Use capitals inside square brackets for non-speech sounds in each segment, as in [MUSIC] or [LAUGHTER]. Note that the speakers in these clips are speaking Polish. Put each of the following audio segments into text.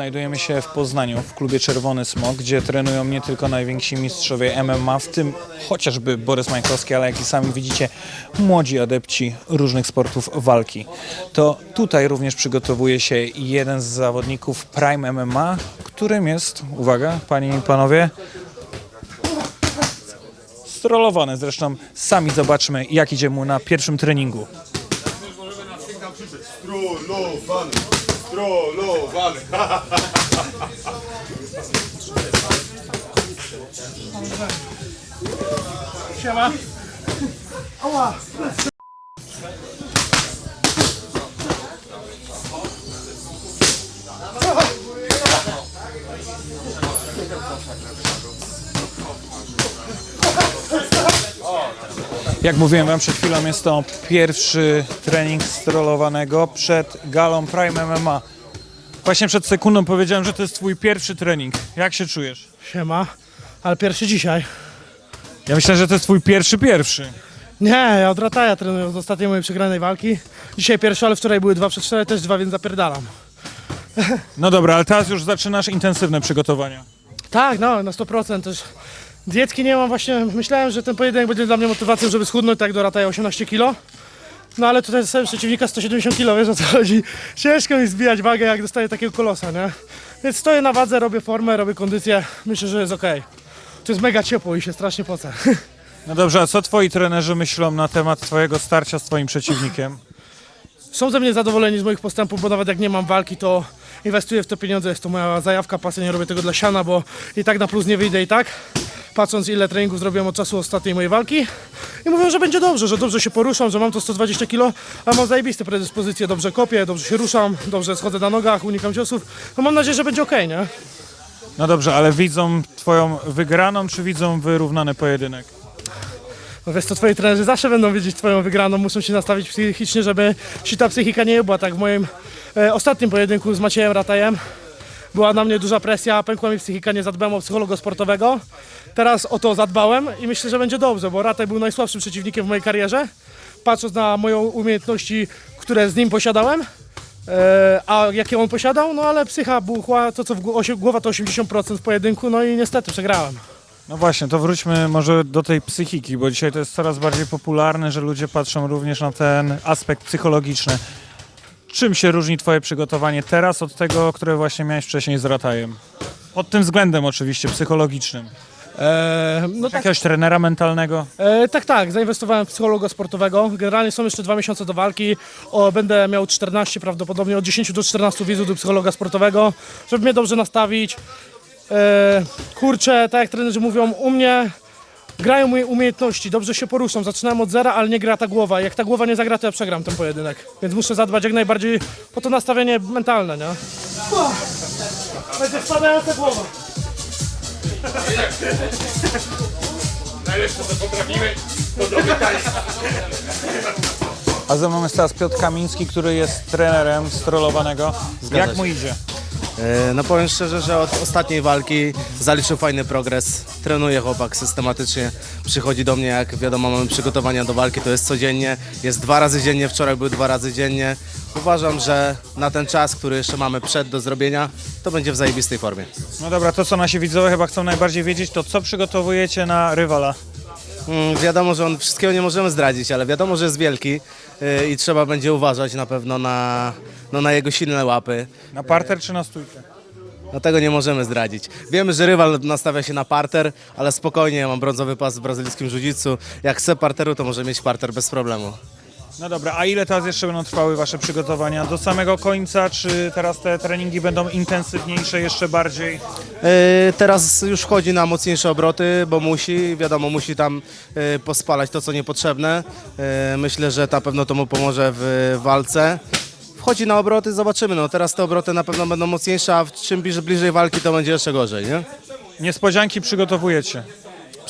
Znajdujemy się w Poznaniu, w klubie Czerwony Smok, gdzie trenują nie tylko najwięksi mistrzowie MMA, w tym chociażby Borys Majkowski, ale jak i sami widzicie, młodzi adepci różnych sportów walki. To tutaj również przygotowuje się jeden z zawodników Prime MMA, którym jest, uwaga, panie i panowie, strollowany. Zresztą sami zobaczmy, jak idzie mu na pierwszym treningu. Strollowany, strollowany. Siema. Ała. Jak mówiłem wam przed chwilą, jest to pierwszy trening strollowanego przed galą Prime MMA. Właśnie przed sekundą powiedziałem, że to jest twój pierwszy trening. Jak się czujesz? Siema. Ale pierwszy dzisiaj. Ja myślę, że to jest twój pierwszy pierwszy. Nie, ja od Rataja trenuję od ostatniej mojej przegranej walki. Dzisiaj pierwszy, ale wczoraj były dwa przed cztery, też dwa, więc zapierdalam. No dobra, ale teraz już zaczynasz intensywne przygotowania. Tak, no, na 100% też. Dietki nie mam właśnie, myślałem, że ten pojedynek będzie dla mnie motywacją, żeby schudnąć tak do Rataja 18 kg. No ale tutaj zostałem przeciwnika 170 kg, wiesz o co chodzi. Ciężko mi zbijać wagę, jak dostaję takiego kolosa, nie? Więc stoję na wadze, robię formę, robię kondycję. Myślę, że jest ok. To jest mega ciepło i się strasznie pocę. [LAUGHS] No dobrze, a co twoi trenerzy myślą na temat twojego starcia z twoim przeciwnikiem? Są ze mnie zadowoleni z moich postępów, bo nawet jak nie mam walki, to inwestuję w to pieniądze. Jest to moja zajawka, pasja, nie robię tego dla siana, bo i tak na plus nie wyjdę i tak. Patrząc ile treningów zrobiłem od czasu ostatniej mojej walki i mówią, że będzie dobrze, że dobrze się poruszam, że mam to 120 kg, a mam zajebiste predyspozycje, dobrze kopię, dobrze się ruszam, dobrze schodzę na nogach, unikam ciosów. No mam nadzieję, że będzie ok, nie? No dobrze, ale widzą twoją wygraną, czy widzą wyrównany pojedynek? No wiesz co, twoi trenerzy zawsze będą wiedzieć twoją wygraną, muszą się nastawić psychicznie, żeby się ta psychika nie była. Tak w moim e, ostatnim pojedynku z Maciejem Ratajem była na mnie duża presja, pękła mi psychika, nie zadbałem o psychologa sportowego. Teraz o to zadbałem i myślę, że będzie dobrze, bo Rataj był najsłabszym przeciwnikiem w mojej karierze. Patrząc na moją umiejętności, które z nim posiadałem, e, a jakie on posiadał, no ale psycha buchła, to co w głowa to 80% w pojedynku, no i niestety przegrałem. No właśnie, to wróćmy może do tej psychiki, bo dzisiaj to jest coraz bardziej popularne, że ludzie patrzą również na ten aspekt psychologiczny. Czym się różni twoje przygotowanie teraz od tego, które właśnie miałeś wcześniej z Ratajem? Pod tym względem oczywiście, psychologicznym. E, no tak, Jakiegoś trenera mentalnego? E, tak, tak, zainwestowałem w psychologa sportowego. Generalnie są jeszcze dwa miesiące do walki. O, będę miał 14 prawdopodobnie, od 10 do 14 wizyt do psychologa sportowego, żeby mnie dobrze nastawić. E, kurczę, tak jak trenerzy mówią, u mnie grają moje umiejętności, dobrze się poruszam. Zaczynałem od zera, ale nie gra ta głowa. Jak ta głowa nie zagra, to ja przegram ten pojedynek. Więc muszę zadbać jak najbardziej o to nastawienie mentalne, nie? Będzie spadająca głowa. Najlepsze co potrafimy, to. A mną jest teraz Piotr Kamiński, który jest trenerem strollowanego. Jak się. mu idzie? E, No powiem szczerze, że od ostatniej walki zaliczył fajny progres. Trenuje chłopak systematycznie. Przychodzi do mnie, jak wiadomo, mamy przygotowania do walki, to jest codziennie. Jest dwa razy dziennie, wczoraj był dwa razy dziennie. Uważam, że na ten czas, który jeszcze mamy przed do zrobienia, to będzie w zajebistej formie. No dobra, to co nasi widzowie chyba chcą najbardziej wiedzieć, to co przygotowujecie na rywala? Mm, wiadomo, że on wszystkiego nie możemy zdradzić, ale wiadomo, że jest wielki e, i trzeba będzie uważać na pewno na, no, na jego silne łapy. Na parter czy na stójkę? No tego nie możemy zdradzić. Wiemy, że rywal nastawia się na parter, ale spokojnie, mam brązowy pas w brazylijskim jiu-jitsu. Jak chce parteru, to może mieć parter bez problemu. No dobra, a ile teraz jeszcze będą trwały wasze przygotowania? Do samego końca, czy teraz te treningi będą intensywniejsze jeszcze bardziej? Yy, teraz już wchodzi na mocniejsze obroty, bo musi, wiadomo, musi tam yy, pospalać to, co niepotrzebne. Yy, myślę, że na pewno to mu pomoże w walce. Wchodzi na obroty, zobaczymy. No, teraz te obroty na pewno będą mocniejsze, a czym bliżej, bliżej walki, to będzie jeszcze gorzej, nie? Niespodzianki przygotowujecie.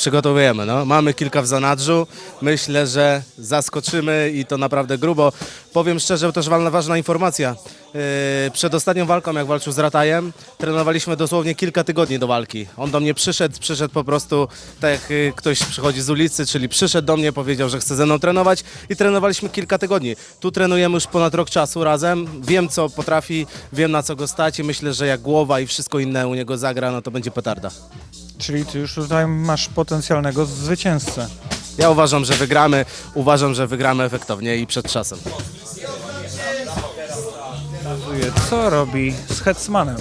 Przygotowujemy. No. Mamy kilka w zanadrzu. Myślę, że zaskoczymy i to naprawdę grubo. Powiem szczerze, też ważna, informacja. Yy, przed ostatnią walką, jak walczył z Ratajem, trenowaliśmy dosłownie kilka tygodni do walki. On do mnie przyszedł, przyszedł po prostu tak jak yy, ktoś przychodzi z ulicy, czyli przyszedł do mnie, powiedział, że chce ze mną trenować i trenowaliśmy kilka tygodni. Tu trenujemy już ponad rok czasu razem. Wiem, co potrafi, wiem, na co go stać i myślę, że jak głowa i wszystko inne u niego zagra, no to będzie petarda. Czyli ty już tutaj masz potencjalnego zwycięzcę. Ja uważam, że wygramy. Uważam, że wygramy efektownie i przed czasem. Co robi z Hetmanem.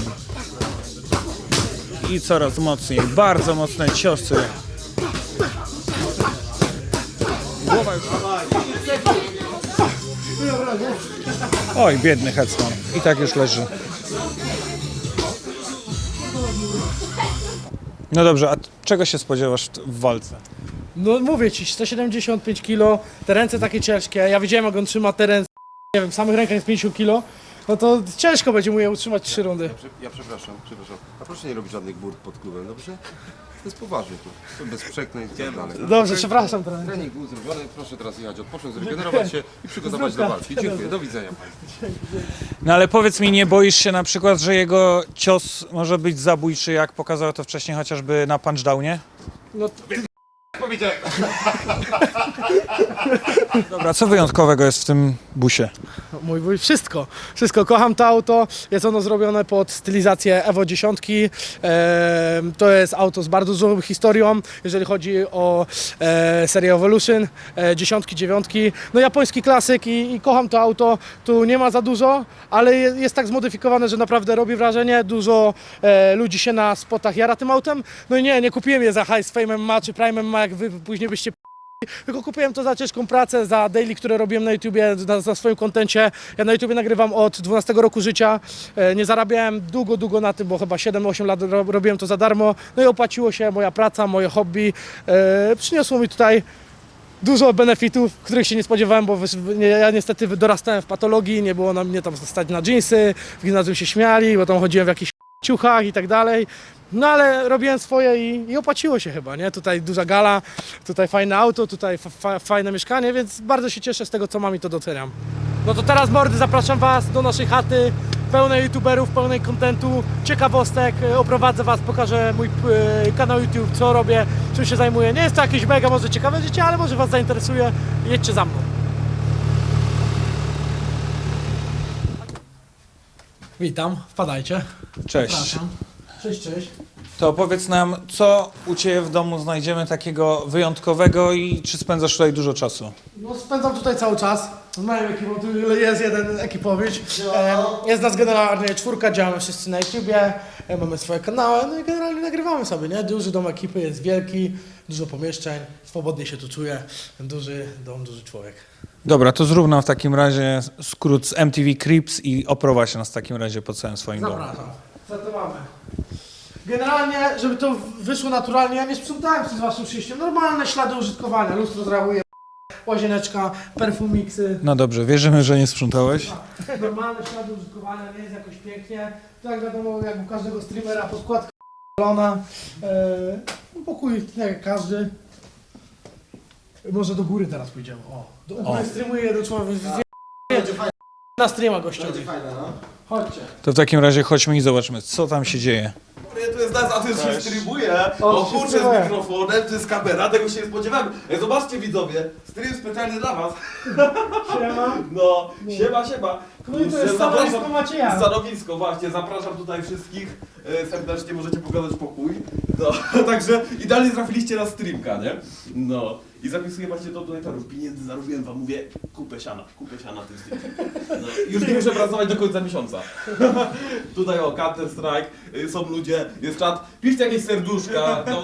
I coraz mocniej, bardzo mocne ciosy. Głowa już... Oj, biedny Hetman. I tak już leży. No dobrze, a czego się spodziewasz w- walce? No mówię ci, 175 kg, te ręce takie ciężkie. Ja widziałem jak on trzyma te ręce, nie wiem, w samych rękach jest 50 kg. No to ciężko będzie mu je utrzymać 3 rundy. Ja przepraszam, przepraszam. A proszę nie robić żadnych burt pod klubem, dobrze? To jest poważnie tu. To bez przekleństw i tak dalej. Dobrze, przepraszam trener. Trening był zrobiony, proszę teraz jechać, odpocząć, zregenerować się i przygotować do walki. Dziękuję, do widzenia. No ale powiedz mi, nie boisz się na przykład, że jego cios może być zabójczy, jak pokazał to wcześniej chociażby na punchdownie? No, Powiedziałem. [LAUGHS] Dobra, co wyjątkowego jest w tym busie? No, Mój wuj, wszystko. Wszystko. Kocham to auto. Jest ono zrobione pod stylizację Evo 10. Ehm, to jest auto z bardzo dużą historią, jeżeli chodzi o e, serię Evolution, e, dziesiątki, dziewiątki. No japoński klasyk i, i kocham to auto. Tu nie ma za dużo, ale je- jest tak zmodyfikowane, że naprawdę robi wrażenie. Dużo e, ludzi się na spotach jara tym autem. No i nie, nie kupiłem je za high Fame MMA czy Prime Jak wy później byście tylko kupiłem to za ciężką pracę, za daily, które robiłem na YouTubie, na, na swoim kontencie. Ja na YouTubie nagrywam od 12 roku życia. E, Nie zarabiałem długo, długo na tym, bo chyba 7-8 lat ro, robiłem to za darmo. No i opłaciło się moja praca, moje hobby. E, przyniosło mi tutaj dużo benefitów, których się nie spodziewałem, bo ja niestety dorastałem w patologii, nie było na mnie tam stać na dżinsy, w gimnazjum się śmiali, bo tam chodziłem w jakichś ciuchach i tak dalej. No ale robiłem swoje i, i opłaciło się chyba, nie? Tutaj duża gala, tutaj fajne auto, tutaj fa- fa- fajne mieszkanie, więc bardzo się cieszę z tego, co mam i to doceniam. No to teraz mordy, zapraszam Was do naszej chaty, pełnej youtuberów, pełnej kontentu, ciekawostek, e, oprowadzę Was, pokażę mój e, kanał YouTube, co robię, czym się zajmuję. Nie jest to jakieś mega może ciekawe życie, ale może Was zainteresuje, jedźcie za mną. Witam, wpadajcie. Cześć. Cześć, cześć. To powiedz nam, co u Ciebie w domu znajdziemy takiego wyjątkowego i czy spędzasz tutaj dużo czasu? No, spędzam tutaj cały czas z moją ekipą, tu jest jeden ekipowicz. E, Jest nas generalnie czwórka, działamy wszyscy na YouTubie, e, mamy swoje kanały, no i generalnie nagrywamy sobie, nie? Duży dom ekipy jest wielki, dużo pomieszczeń, swobodnie się tu czuję, duży dom, duży człowiek. Dobra, to zrób nam w takim razie skrót z MTV Crips i oprowadź nas w takim razie po całym swoim domu. Zapraszam. Co tu mamy? Generalnie, żeby to wyszło naturalnie, ja nie sprzątałem przez waszym przyjściem. Normalne ślady użytkowania, lustro zreaguje, łazieneczka, perfumiksy. No dobrze, wierzymy, że nie sprzątałeś. Normalne ślady użytkowania, nie jest jakoś pięknie. To jak wiadomo, jak u każdego streamera, podkładka zielona. E, no pokój tak jak każdy. Może do góry teraz pójdziemy. O, do góry O. streamuje jeden człowiek. Na streama gościowi. Chodźcie. To w takim razie chodźmy i zobaczmy, co tam się dzieje. To jest nas, a jest się streamuje. O, O się kurczę, streamuje. z mikrofonem, to jest kamera, tego się nie spodziewałem. Ej, zobaczcie widzowie, stream specjalnie dla was. Siema. [LAUGHS] No, siema, siema. No i to jest stanowisko Macieja. Stanowisko, właśnie, zapraszam tutaj wszystkich e, serdecznie, możecie pokazać pokój. No, [LAUGHS] także idealnie trafiliście na streamka, nie? No. I zapisuję właśnie do donatorów. Pieniędzy zarobiłem wam, mówię, kupę siana, kupę siana tym streamem. No, już nie muszę pracować do końca miesiąca. [LAUGHS] Tutaj o, Counter Strike, y, są ludzie, jest czat. Piszcie jakieś serduszka. No,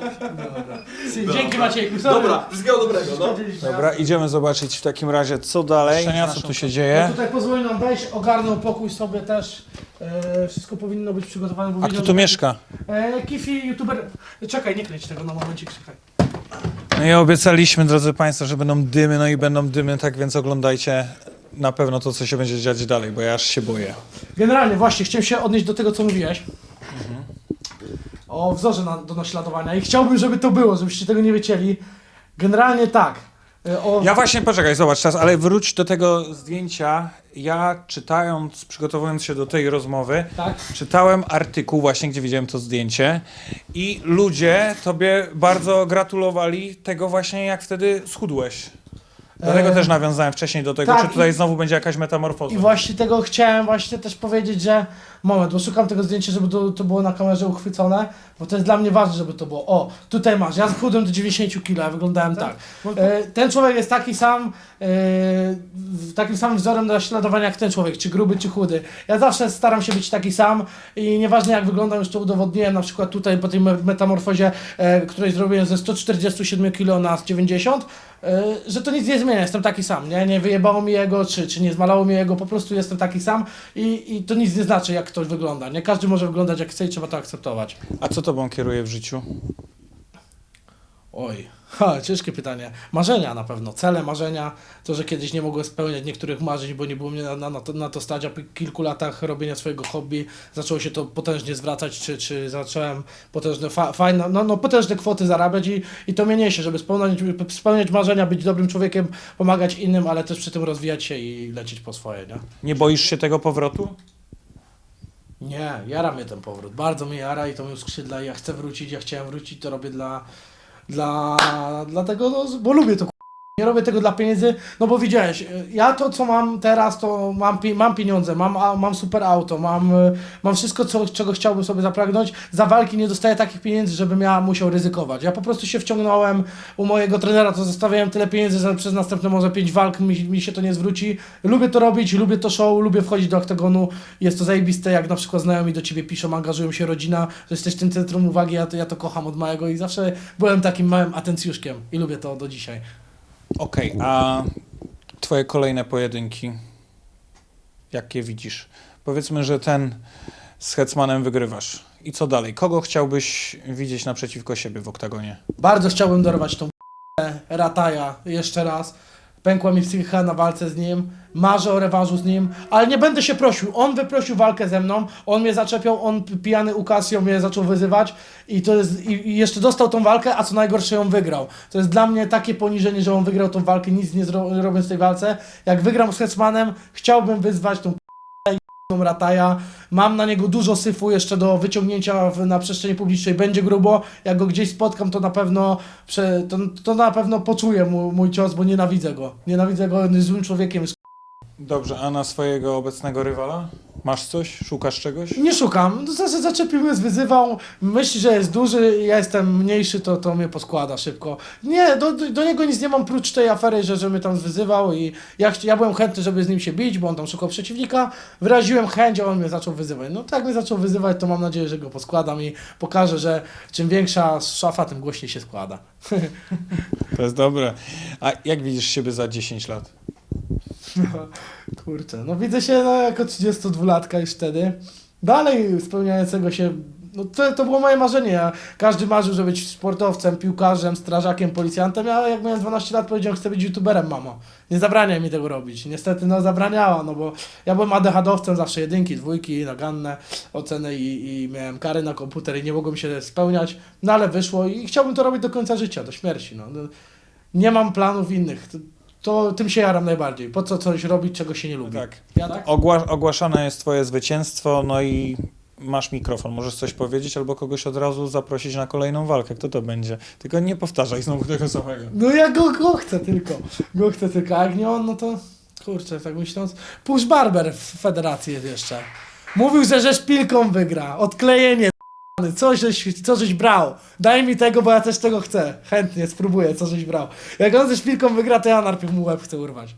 Dzięki Maciejku. sorry. dobra, wszystkiego dobrego, no. Dobra, idziemy zobaczyć w takim razie, co dalej, co tu się dzieje. Tutaj pozwoli nam wejść, ogarnął pokój sobie też. E, wszystko powinno być przygotowane. Bo A kto tu że- mieszka? E, Kifi, youtuber. Czekaj, nie kręć tego na momencik, czekaj. No i obiecaliśmy, drodzy Państwo, że będą dymy, no i będą dymy, tak więc oglądajcie na pewno to, co się będzie dziać dalej, bo ja aż się boję. Generalnie, właśnie, chciałem się odnieść do tego, co mówiłeś. o wzorze na, do naśladowania i chciałbym, żeby to było, żebyście tego nie wiedzieli. Generalnie tak. O, Ja właśnie, poczekaj, zobacz teraz, ale wróć do tego zdjęcia. Ja czytając, przygotowując się do tej rozmowy, Tak. czytałem artykuł właśnie, gdzie widziałem to zdjęcie i ludzie tobie bardzo gratulowali tego właśnie, jak wtedy schudłeś. Dlatego E, też nawiązałem wcześniej do tego, tak, czy tutaj i- znowu będzie jakaś metamorfoza. I właśnie tego chciałem właśnie też powiedzieć, że moment, bo szukam tego zdjęcia, żeby to, to było na kamerze uchwycone, bo to jest dla mnie ważne, żeby to było. O, tutaj masz, ja schudłem do 90 kg, ja wyglądałem tak. E, ten człowiek jest taki sam, e, takim samym wzorem naśladowania jak ten człowiek, czy gruby, czy chudy. Ja zawsze staram się być taki sam i nieważne jak wyglądam, już to udowodniłem na przykład tutaj po tej me- metamorfozie, e, której zrobiłem ze 147 kg na 90, e, że to nic nie zmienia, jestem taki sam, nie? Nie wyjebało mi jego, czy, czy nie zmalało mi jego, po prostu jestem taki sam i, i to nic nie znaczy jak ktoś wygląda, nie? Każdy może wyglądać jak chce i trzeba to akceptować. A co tobą kieruje w życiu? Oj, [LAUGHS] ha, ciężkie pytanie. Marzenia na pewno, cele, marzenia. To, że kiedyś nie mogłem spełniać niektórych marzeń, bo nie było mnie na, na, na, to, na to stać, a po kilku latach robienia swojego hobby zaczęło się to potężnie zwracać, czy, czy zacząłem potężne, fa, fajne, no, no, potężne kwoty zarabiać i, i to mnie niesie, żeby spełniać, spełniać marzenia, być dobrym człowiekiem, pomagać innym, ale też przy tym rozwijać się i lecieć po swoje, nie? Nie boisz się tego powrotu? Nie, jara mnie ten powrót. Bardzo mnie jara i to mnie uskrzydla ja chcę wrócić, ja chciałem wrócić, to robię dla, dla, dla tego, no, bo lubię to. Robię tego dla pieniędzy, no bo widziałeś, y, ja to co mam teraz, to mam, mam pieniądze, mam, mam super auto, mam, y, mam wszystko, co, czego chciałbym sobie zapragnąć. Za walki nie dostaję takich pieniędzy, żebym ja musiał ryzykować. Ja po prostu się wciągnąłem u mojego trenera, to zostawiałem tyle pieniędzy, że przez następne może pięć walk mi, mi się to nie zwróci. Lubię to robić, lubię to show, lubię wchodzić do oktagonu. Jest to zajebiste, jak na przykład znajomi do ciebie piszą, angażują się rodzina, że jesteś tym centrum uwagi, ja to, ja to kocham od małego i zawsze byłem takim małym atencjuszkiem i lubię to do dzisiaj. Okej, a twoje kolejne pojedynki, jakie widzisz? Powiedzmy, że ten z Hetmanem wygrywasz. I co dalej? Kogo chciałbyś widzieć naprzeciwko siebie w oktagonie? Bardzo chciałbym dorwać tą [LAUGHS] Rataja jeszcze raz. Pękła mi psychika na walce z nim. Marzę o rewanżu z nim, ale nie będę się prosił. On wyprosił walkę ze mną, on mnie zaczepiał, on pijany Ukasio mnie zaczął wyzywać i to jest, i, jeszcze dostał tą walkę, a co najgorsze ją wygrał. To jest dla mnie takie poniżenie, że on wygrał tą walkę, nic nie zro, robiąc w tej walce. Jak wygram z Hetmanem, chciałbym wyzwać tą Rataja. Mam na niego dużo syfu jeszcze do wyciągnięcia w, na przestrzeni publicznej. Będzie grubo. Jak go gdzieś spotkam, to na pewno prze, to, to na pewno poczuję mu, mój cios, bo nienawidzę go. Nienawidzę go, on jest złym człowiekiem. Dobrze, a na swojego obecnego rywala? Masz coś? Szukasz czegoś? Nie szukam. Za- Zaczepił mnie, zwyzywał. Myśli, że jest duży, ja jestem mniejszy, to, to mnie poskłada szybko. Nie, do, do, niego nic nie mam prócz tej afery, że, że mnie tam zwyzywał i ja, ja byłem chętny, żeby z nim się bić, bo on tam szukał przeciwnika. Wyraziłem chęć, a on mnie zaczął wyzywać. No tak mnie zaczął wyzywać, to mam nadzieję, że go poskładam i pokażę, że czym większa szafa, tym głośniej się składa. [LAUGHS] To jest dobre. A jak widzisz siebie za 10 lat? Kurczę, no widzę się no, jako 32-latka już wtedy. Dalej spełniającego się. No to, to było moje marzenie. Ja, każdy marzył, żeby być sportowcem, piłkarzem, strażakiem, policjantem. Ja jak miałem 12 lat powiedziałem, chcę być youtuberem, mamo. Nie zabraniaj mi tego robić. Niestety no zabraniała, no bo ja byłem ADHD-owcem, zawsze jedynki, dwójki, naganne oceny i, i miałem kary na komputer i nie mogłem się spełniać. No ale wyszło i chciałbym to robić do końca życia, do śmierci. No. No, nie mam planów innych. To, tym się jaram najbardziej. Po co coś robić, czego się nie lubi? Tak. Ja tak? Ogła ogłaszane jest twoje zwycięstwo, no i masz mikrofon. Możesz coś powiedzieć albo kogoś od razu zaprosić na kolejną walkę. Kto to będzie? Tylko nie powtarzaj znowu tego samego. No ja go, go chcę tylko. Go chcę tylko. A jak nie on, no to kurczę, tak myśląc. Push Barber w federacji jest jeszcze. Mówił, że że szpilką wygra. Odklejenie. Co żeś, co żeś brał? Daj mi tego, bo ja też tego chcę. Chętnie spróbuję, co żeś brał. Jak on ze szpilką wygra, to ja najpierw mu łeb chcę urwać.